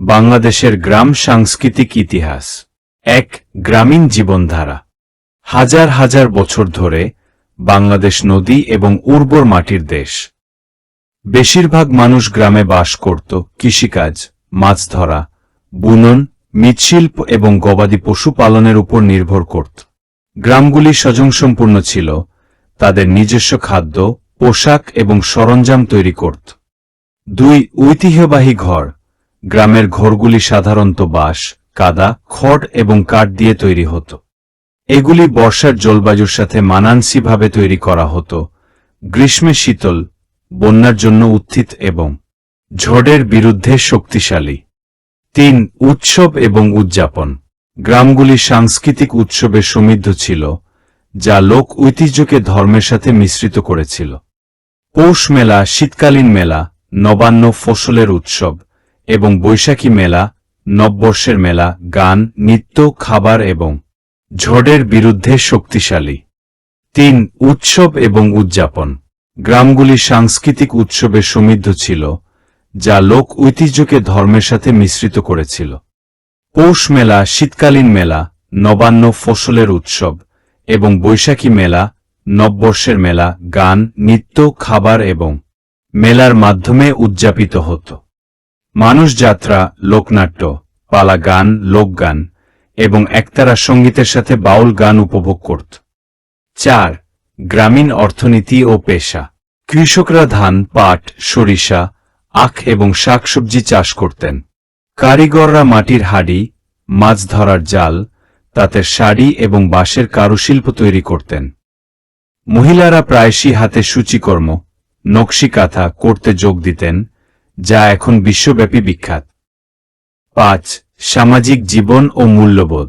বাংলাদেশের গ্রাম সাংস্কৃতিক ইতিহাস। এক গ্রামীণ জীবনধারা। হাজার হাজার বছর ধরে বাংলাদেশ নদী এবং উর্বর মাটির দেশ। বেশিরভাগ মানুষ গ্রামে বাস করত, কৃষিকাজ, মাছ ধরা, বুনন, মৃৎশিল্প এবং গবাদি পশু পালনের উপর নির্ভর করত। গ্রামগুলি স্বজনসম্পূর্ণ ছিল, তাদের নিজস্ব খাদ্য, পোশাক এবং সরঞ্জাম তৈরি করত। দুই ঐতিহ্যবাহী ঘর। গ্রামের ঘরগুলি সাধারণত বাঁশ, কাদা, খড় এবং কাঠ দিয়ে তৈরি হতো। এগুলি বর্ষার জলবায়ুর সাথে মানানসিভাবে তৈরি করা হতো। গ্রীষ্মে শীতল, বন্যার জন্য উত্থিত এবং ঝড়ের বিরুদ্ধে শক্তিশালী। তিন, উৎসব এবং উদযাপন। গ্রামগুলি সাংস্কৃতিক উৎসবে সমৃদ্ধ ছিল, যা লোক ঐতিহ্যকে ধর্মের সাথে মিশ্রিত করেছিল। পৌষ মেলা, শীতকালীন মেলা, নবান্ন ফসলের উৎসব এবং বৈশাখী মেলা, নববর্ষের মেলা, গান, নৃত্য, খাবার এবং ঝড়ের বিরুদ্ধে শক্তিশালী। তিন, উৎসব এবং উদযাপন। গ্রামগুলি সাংস্কৃতিক উৎসবে সমৃদ্ধ ছিল, যা লোক ঐতিহ্যকে ধর্মের সাথে মিশ্রিত করেছিল। পৌষ মেলা, শীতকালীন মেলা, নবান্ন ফসলের উৎসব এবং বৈশাখী মেলা, নববর্ষের মেলা, গান, নৃত্য, খাবার এবং মেলার মাধ্যমে উদযাপিত হতো। মানুষ যাত্রা লোকনাট্য পালা গান লোকগান এবং একতারা সঙ্গীতের সাথে বাউল গান উপভোগ করত। চার, গ্রামীণ অর্থনীতি ও পেশা। কৃষকরা ধান, পাট, সরিষা, আখ এবং শাকসবজি চাষ করতেন। কারিগররা মাটির হাড়ি, মাছ ধরার জাল, তাতে শাড়ি এবং বাঁশের কারুশিল্প তৈরি করতেন। মহিলারা প্রায়শই হাতে সূচিকর্ম, নকশি কাঁথা করতে যোগ দিতেন যা এখন বিশ্বব্যাপী বিখ্যাত। পাঁচ সামাজিক জীবন ও মূল্যবোধ।